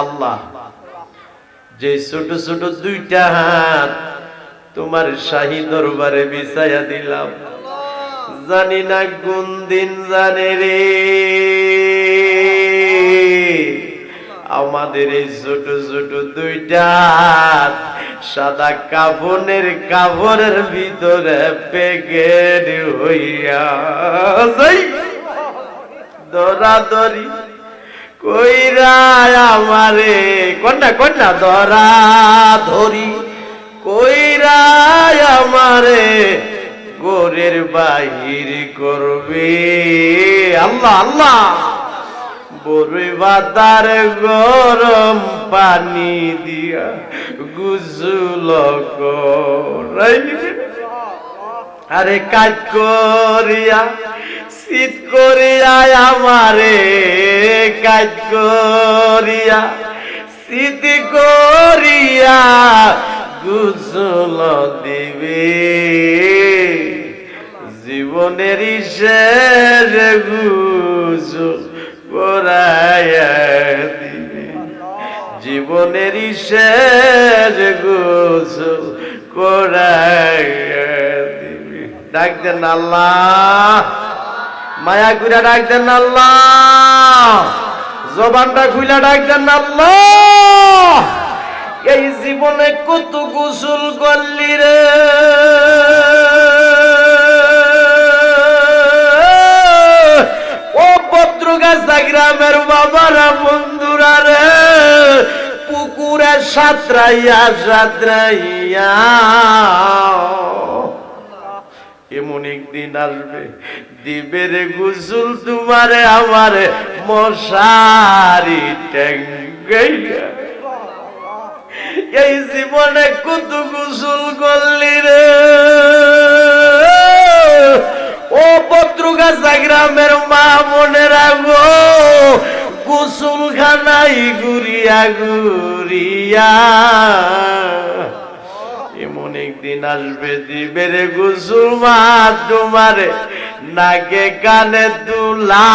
আল্লাহ। যে ছোট ছোট দুইটা হাত তোমার শাহী দরবারে বিছাইয়া দিলাম। জানি না কোন দিন জানে রে। আমাদের এই ছোট ছোট দুইটা হাত সাদা কাফনের কাপড়ের ভিতরে প্যাকেট হইয়া দরাদরি কইরা আমারে, কন্যা কন্যা ধরা ধরি। কইরা আমারে গোরের বাহির করবে। আল্লাহ আল্লাহ। বড়ই বাতার গরম পানি দিয়া গুজুল করাইবে আরে কাজ করিয়া, শীত করিয়া আমারে কাজ করিয়া, শীত করিয়া গুজল দিবে। জীবনের শেষ গুজল করাইয়া দিবে। জীবনের শেষ গোসল করাইয়া ডাক দেন আল্লাহ। মায়া গুলা ডাক দেন আল্লাহ। জবানটা খুইলা ডাক দেন আল্লাহ। এই জীবনে কত গোসল করলি রে। ও পত্রগাছা গ্রামের বাবারা, বন্ধুরা রে। পুকুরে সাঁতরাইয়া সাঁতরাইয়া। এমন একদিন আসবে? দিবের গুসুল তোমারে আমার মশারি ট্যাঙ্গাইয়া এই জীবনে কত গুসুল করলি রে। ও পত্রগাছা গ্রামের মা মনে গো গোসল খানাই ঘুরিয়া ঘুরিয়া। একদিন আসবে দিবের গুসুল মাছ তোমারে নাকে কানে তুলা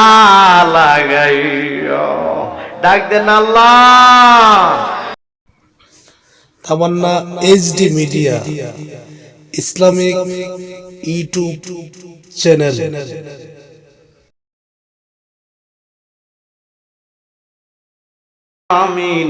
লাগাই ডাক দেন Allah. Tamanna HD media Islamic YouTube channel. আমিন।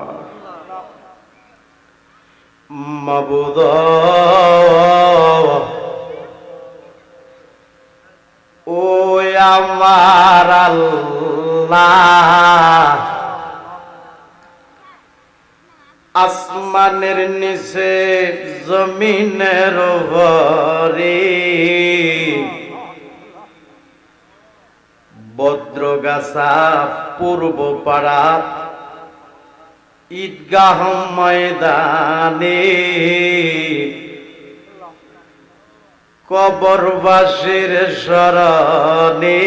মাবুদ ও আমার আসমানের নিচে জমিনের ভরে বদ্রগাছা পূর্ব পাড়া ঈদগাহ ময়দানে কবরবাসীর স্মরণে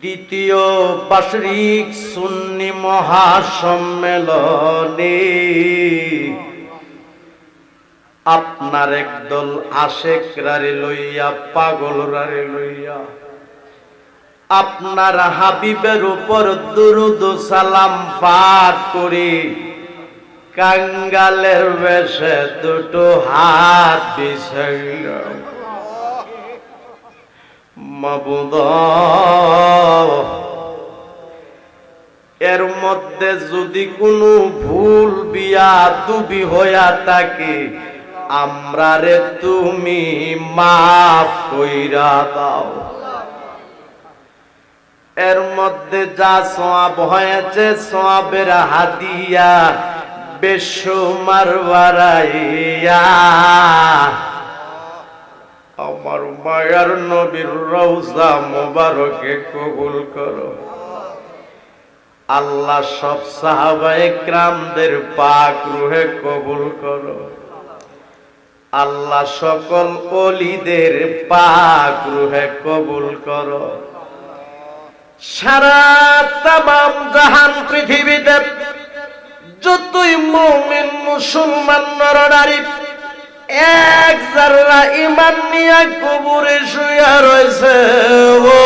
দ্বিতীয় বার্ষিক সুন্নি মহাসম্মেলনে আপনার একদল আশেক রারে লইয়া, পাগল রারে লইয়া আপনার হাবিবের উপর দুরুদ সালাম পাঠ করি। কাঙ্গালের বেশে দুটো হাত বিছাইলাম মাবুদ, এর মধ্যে যদি কোনো ভুল বিয়া দুবি হইয়া থাকে আমরা রে তুমি মাফ কইরা দাও। এর মধ্যে যা সোয়াব হয়েছে, সোয়াবের হাদিয়া বেশুমার বাড়াইয়া আমার মায়ার নবীর রৌজা মোবারকে কবুল করো। আল্লাহ সব সাহাবায়ে ক্রামদের পাক রুহে কবুল করো। আল্লাহ সকল অলিদের পাক রুহে কবুল করো। সারা তাম জাহান পৃথিবীতে যতই মুমিন মুসলমান নরনারী, এক জাররা ইমান নিয়ে কবরে শুয়া রয়েছে। ও,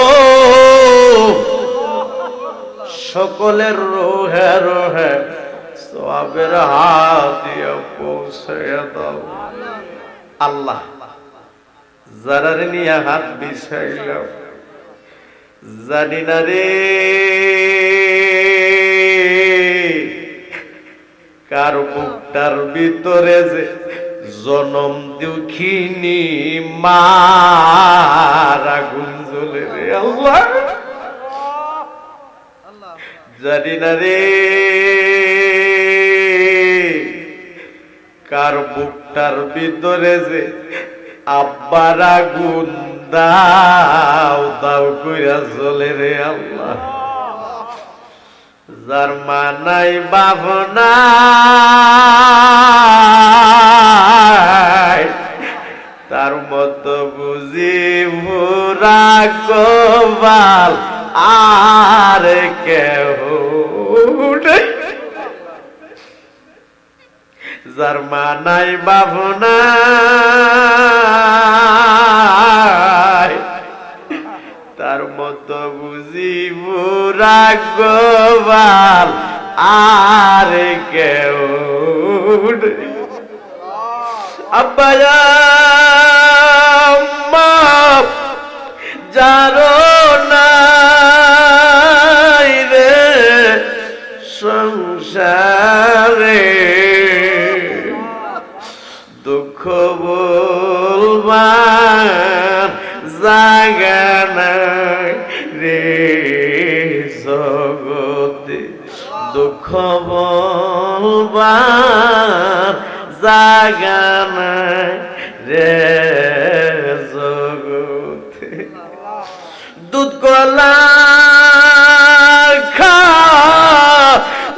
সকলের রোহে রোহে সবের হাত পৌঁছে দাও। আল্লাহ, যারার নিয়ে হাত বিছাইলাম জানি না রে। কার বুকটার ভিতরে যে জনম দুঃখিনী মারা গুঞ্জলে রে আল্লাহ। জানি না রে। কার বুকটার ভিতরে যে আব্বার আগুন দাও দাও কইরা চলে রে আল্লাহ। যার মানাই বাবনাই তার মতো বুঝি মুরা গোবাল আর কেহ নেই। যার মানাই গোবাল আর কেউ আম্মা যারো নাই রে সংসারে। দুঃখ বলবার জাগা জগতে দুঃখ বলবার জাগা নাই রে জগতে। দুধ, কলা, খা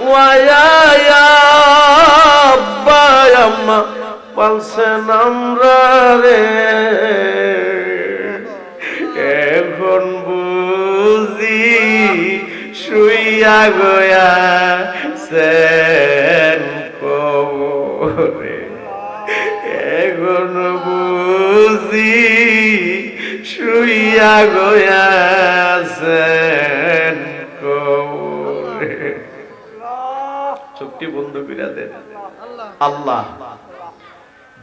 ওয়াইয়াম্মা পালছেন আমরা রে। এখন বুঝি শুইয়া গয়া সেন কবরে এখন বুঝি শুইয়া গয়াছেন কবরে চোখটি বন্ধ দেন। আল্লাহ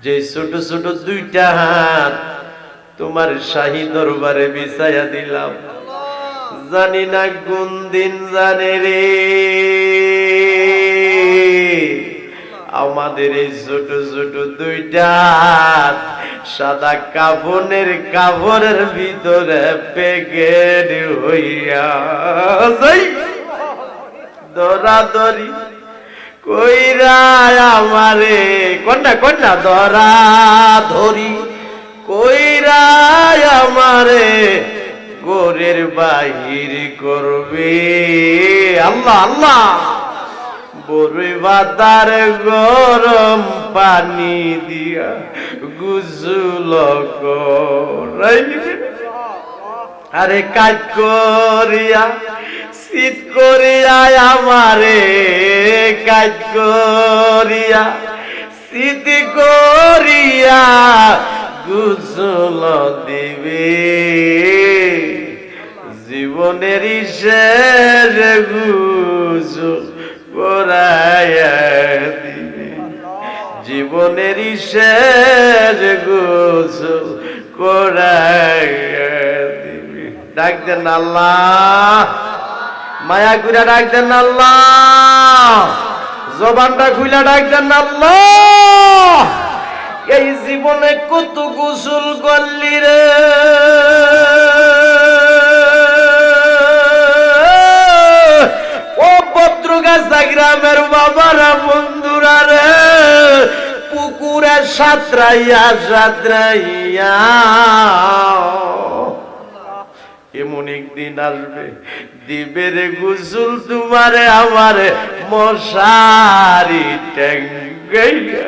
যে ছোট ছোট দুইটা হাত তোমার শাহী দরবারে বিছাইয়া দিলাম। জানি না কোন দিন জানে রে। আমাদের এই ছোট ছোট দুইটা সাদা কাফনের কাপড়ের ভিতরে প্যাকেট হইয়া দরাদরি কইরা আমারে, কন্যা কন্যা দরা ধরি কইরা আমারে গোরের বাহির করবে। আল্লাহ আল্লাহ। বাতার গরম পানি দিয়া গুজুল আরে কাজ করিয়া, শীত করিয়া আমারে কাজ করিয়া, শীত করিয়া গুসল দিবে। জীবনের শেষ গুসল করাইয়া দিবে। জীবনের শেষ করাইয়া দিবি। ডাক দেন আল্লাহ। মায়া কুইরা ডাক দেন আল্লাহ। জবানটা খুইলা ডাক দেন আল্লাহ। এই জীবনে কত গোসল করলি রে? ও ভদ্রগাছা গ্রামের বাবারা, বন্ধুরা রে, পুকুর সাতরাইয়া সাতরাইয়া। এমন একদিন আসবে দিবের গুসুল তোমারে আমার মশারি ট্যাঙ্গাইয়া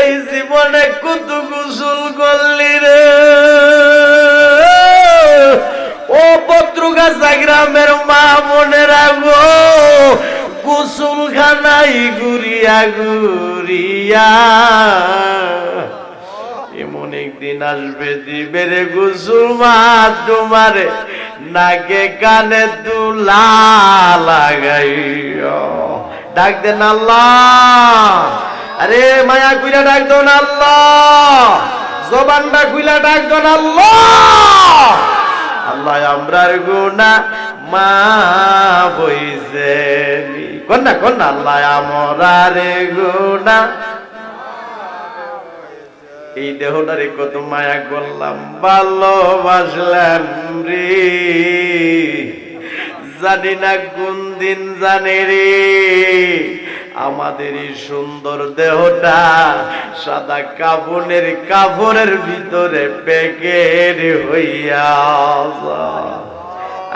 এই জীবনে কত গোসল করলি রে? ও পত্রগাছা গ্রামের মা বোনেরা গো গোসল খানাই ঘুরিয়া ঘুরিয়া। এমন একদিন আসবে দিবের গোসল মা তোমারে। কানে তুলা লাগাইয়া ডাক দেন আল্লাহ। আরে মায়া কুইলা ডাক দো না আল্লাহ। জবানটা কুইলা ডাক দো না আল্লাহ। আল্লাহ, আমরার গুনা মা বইছে কন্যা কন্যা, আল্লাহ, আমরারে গুনা এই দেহটারে কত মায়া করলাম, ভালোবাসলাম রে। জানি না কোন দিন জানে রে, আমাদের এই সুন্দর দেহটা সাদা কাপড়ের কাপড়ের ভিতরে প্যাকেট হইয়া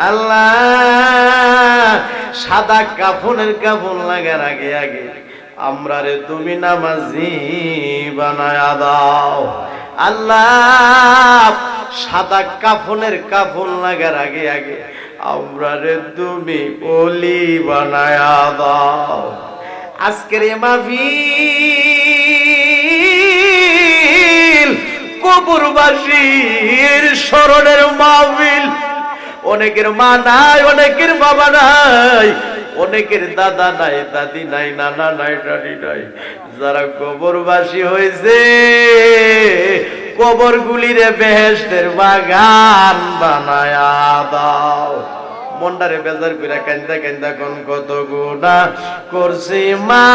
আল্লাহ, সাদা কাফনের কাফন লাগার আগে আগে আমরা রে তুমি নামাজি বানায়া দাও। আল্লাহ, সাদা কাফনের কাফন লাগার আগে আগে আমরা রে তুমি ওলি বানায়া দাও। আজকের এ মাহফিল কবরবাসীর স্মরণের মাহফিল। অনেকের মা নাই, অনেকের বাবা নাই। অনেকের দাদা নাই, দাদি নাই, নানা নাই, দাদি নাই। যারা কবরবাসী হয়েছে কবর গুলিরে বেহেস্তের বাগান বানায়া দাও। মন্ডারে বেজার কইরা কান্দা কান্দা কোন, কত গুণা করছি মা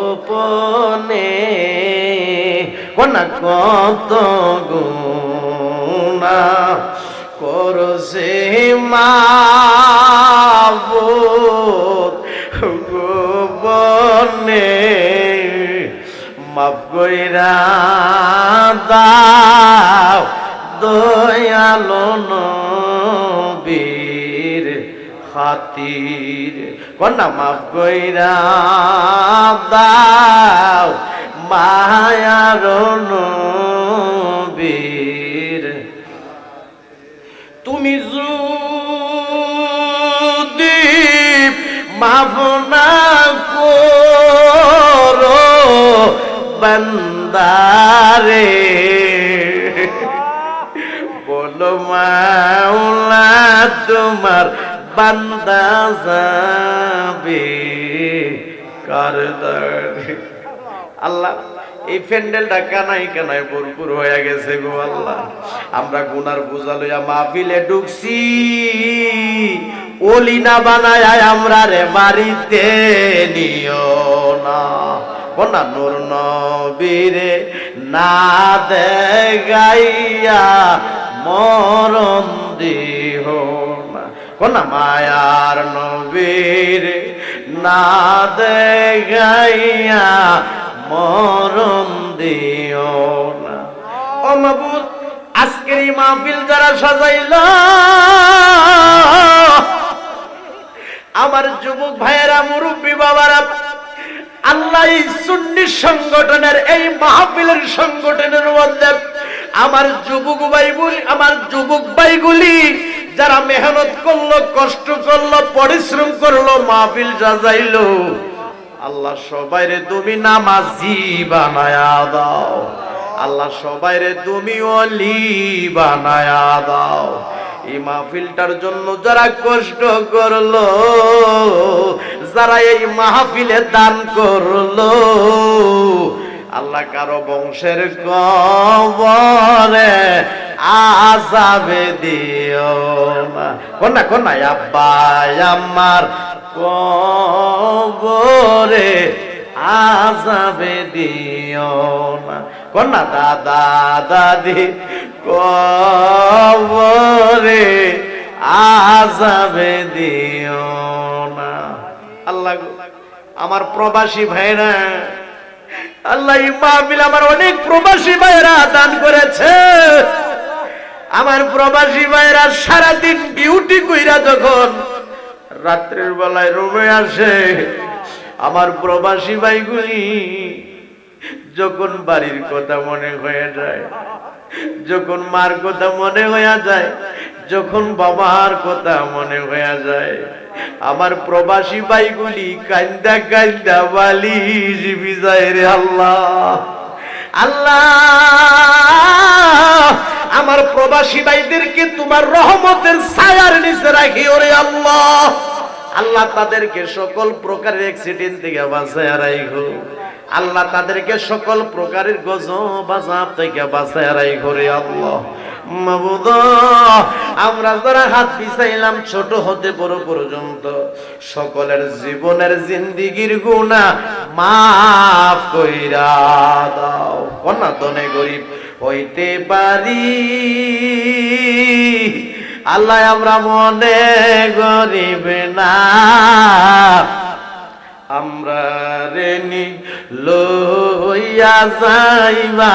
গোপনে। কন্যা, কত গুণা করছে মা গোপনে মাফ কইরা দাও দয়ালো নবীর খাতির। কন্যা, মাফ কইরা দাও মায়ার নবীর তুমি যদি মাফ না করো বন্দারে। বলো মাওলা তোমার বান্দা যাবে কারদারে আল্লাহ এই প্যান্ডেলটা কানাই কানাই ভরপুর হয়ে গেছে গো আল্লাহ। আমরা গুনার বোঝা লইয়া মাহফিলে ঢুকছি। ওলিনা বানায় আমরা রে বাড়িতে, নিও না। কোনা নূর নবীরে না দে দেগাইয়া মরণ দিহ না। কোনা মায়ার নবীর না দেগাইয়া ও মাবুদ আজকের এই মাহফিল যারা সাজাইল, আমার যুবক ভাইয়েরা, মুরব্বী বাবারা, আল্লাহ সুন্নি সংগঠনের, এই মাহফিলের সংগঠনের মধ্যে আমার যুবক ভাইগুলি, আমার যুবক ভাইগুলি যারা মেহনত করল, কষ্ট করল, পরিশ্রম করল, মাহফিল সাজাইলো। আল্লাহ সবাইরে তুমি নামাজি বানায়া দাও। আল্লাহ সবাইরে তুমি অলি বানায়া দাও। এই মাহফিলটার জন্য যারা কষ্ট করল, যারা এই মাহফিলে দান করল, আল্লাহ কারও বংশের কবরে আজাবে দিও না। কোনা কোনা আব্বা আমার কবরে আজাবে দিও না। কোনা দাদা, দাদি, কবরে আজাবে দিও না। আল্লাহ আমার প্রবাসী ভাইরা, আল্লাহ মাহফিল আমার অনেক প্রবাসী ভাইরা দান করেছে। আমার প্রবাসী ভাইরা সারাদিন ডিউটি কইরা যখন রাত্রের বেলায় রুমে আসে আমার প্রবাসী ভাইগুলি যখন বাড়ির কথা মনে হয়ে যায়, যখন মার কথা মনে হয়ে যায়, যখন বাবার কথা মনে হয়ে যায়, আমার প্রবাসী ভাইগুলি কান্দা কান্দা বালিশ বিজয় রে আল্লাহ আল্লাহ, আমার প্রবাসী ভাইদেরকে তোমার রহমতের ছায়ার নিচে রাখি ওরে আল্লাহ। আল্লাহ তাদেরকে সকল প্রকারের অ্যাক্সিডেন্ট থেকে বাঁচায় রাখো আল্লাহ তাদেরকে সকল প্রকারের গজব, আযাব থেকে বাঁচায় রাখো রে আল্লাহ। আমরা যারা হাত পিছাইলাম ছোট হতে বড় পর্যন্ত, সকলের জীবনের জিন্দিগির গুণা মাফ কইরা দাও। কন্যা তনে গরিব হইতে পারি। আল্লাহ আমরা মনে গরিব না। আমরা রেনি লইয়া যাইবা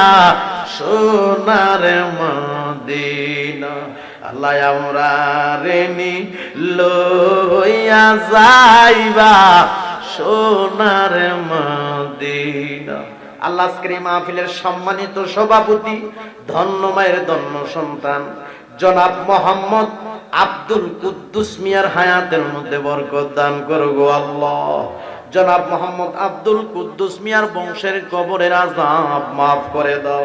সোনার মদিনা। আল্লাহ আমরা রেনি লইয়া যাইবা সোনার মদিনা। আল্লাহ আজকের মাহফিলের সম্মানিত সভাপতি, ধন্য মায়ের ধন্য সন্তান জনাব মোহাম্মদ আব্দুল কুদ্দুস মিয়ার হায়াতের মধ্যে বরকত দান করো গো আল্লাহ। জনাব মোহাম্মদ আব্দুল কুদ্দুস মিয়ার বংশের কবরের আজাব মাফ করে দাও।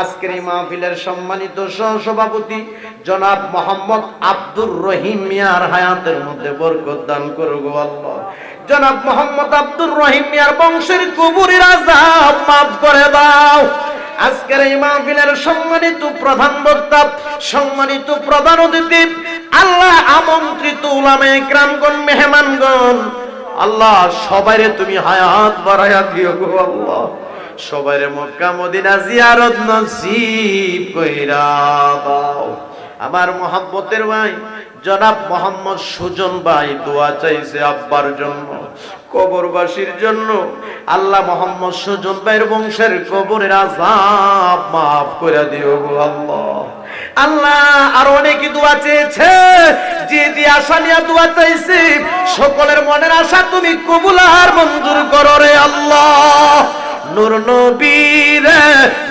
আজকের মাহফিলের সম্মানিত সহসভাপতি জনাব মোহাম্মদ আব্দুর রহিম মিয়ার হায়াতের মধ্যে বরকত দান করো গো আল্লাহ। জনাব মোহাম্মদ আব্দুর রহিম মিয়ার বংশের কবরের আজাব মাফ করে দাও। আজকের এই মাহফিলের সম্মানিত প্রধান বক্তা, সম্মানিত প্রধান অতিথি, আল্লাহ আমন্ত্রিত উলামে গ্রামগণ মেহমানগণ। আল্লাহ, সবাইরে তুমি হায়াত বাড়াইয়া দিও গো আল্লাহ। সবাইরে মক্কা, মদিনা জিয়ারত নসিব কইরা দাও। আমার মোহাম্মতের ভাই, জনাব মোহাম্মদ সুজন ভাই, দোয়া চাইছে আব্বার জন্য, কবরবাসীর জন্য। আল্লাহ মোহাম্মদ সুজন ভাইয়ের বংশের কবরের আজাব মাফ করে দিও গো আল্লাহ। আল্লাহ আর অনেকে দোয়া চেয়েছে, যে যে আশা নিয়ে দোয়া চাইছে, সকলের মনের আশা তুমি কবুল আর মঞ্জুর করো রে আল্লাহ। নূর নবীর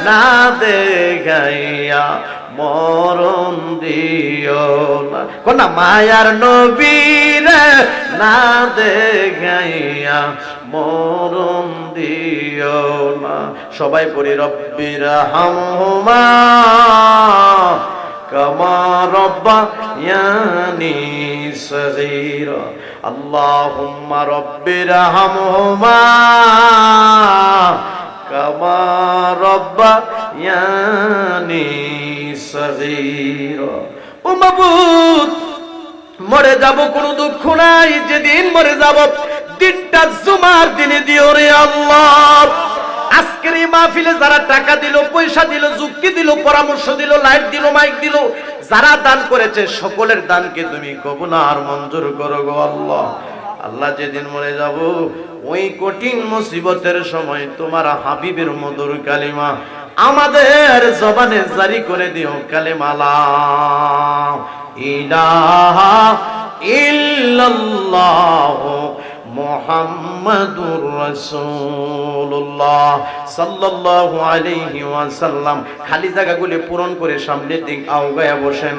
না দেখাইয়া মরণ দিও না। কোনা মায়ার নবীর না দেখাইয়া মরণ দিও না। সবাই পড়ি, রব্বির হামহুমা কামা রব্বা ইয়ানি সগীরা। আল্লাহুম্মা রব্বির হামহুমা কামা মরে যাব কোনো দুঃখ নাই, যেদিন মরে যাব দিনটা জুমার দিনে দিও রে আল্লাহ। আজকের এই মাহফিলে যারা টাকা দিল, পয়সা দিল, যুক্তি দিল, পরামর্শ দিল, লাইট দিল, মাইক দিল, যারা দান করেছে, সকলের দানকে তুমি কবুল আর মঞ্জুর করো গো আল্লাহ। আল্লাহ যেদিন মরে যাব, ওই কঠিন মুসিবতের সময় তোমার হাবিবের মধুর কালিমা আমাদের জবানে জারি করে দিও কালেমালা ইলাহা ইল্লাল্লাহ মোহাম্মদুর রাসূলুল্লাহ সাল্লাল্লাহু আলাইহি খালি জায়গাগুলি পূরণ করে সামনের দিক আওগায়া বসেন।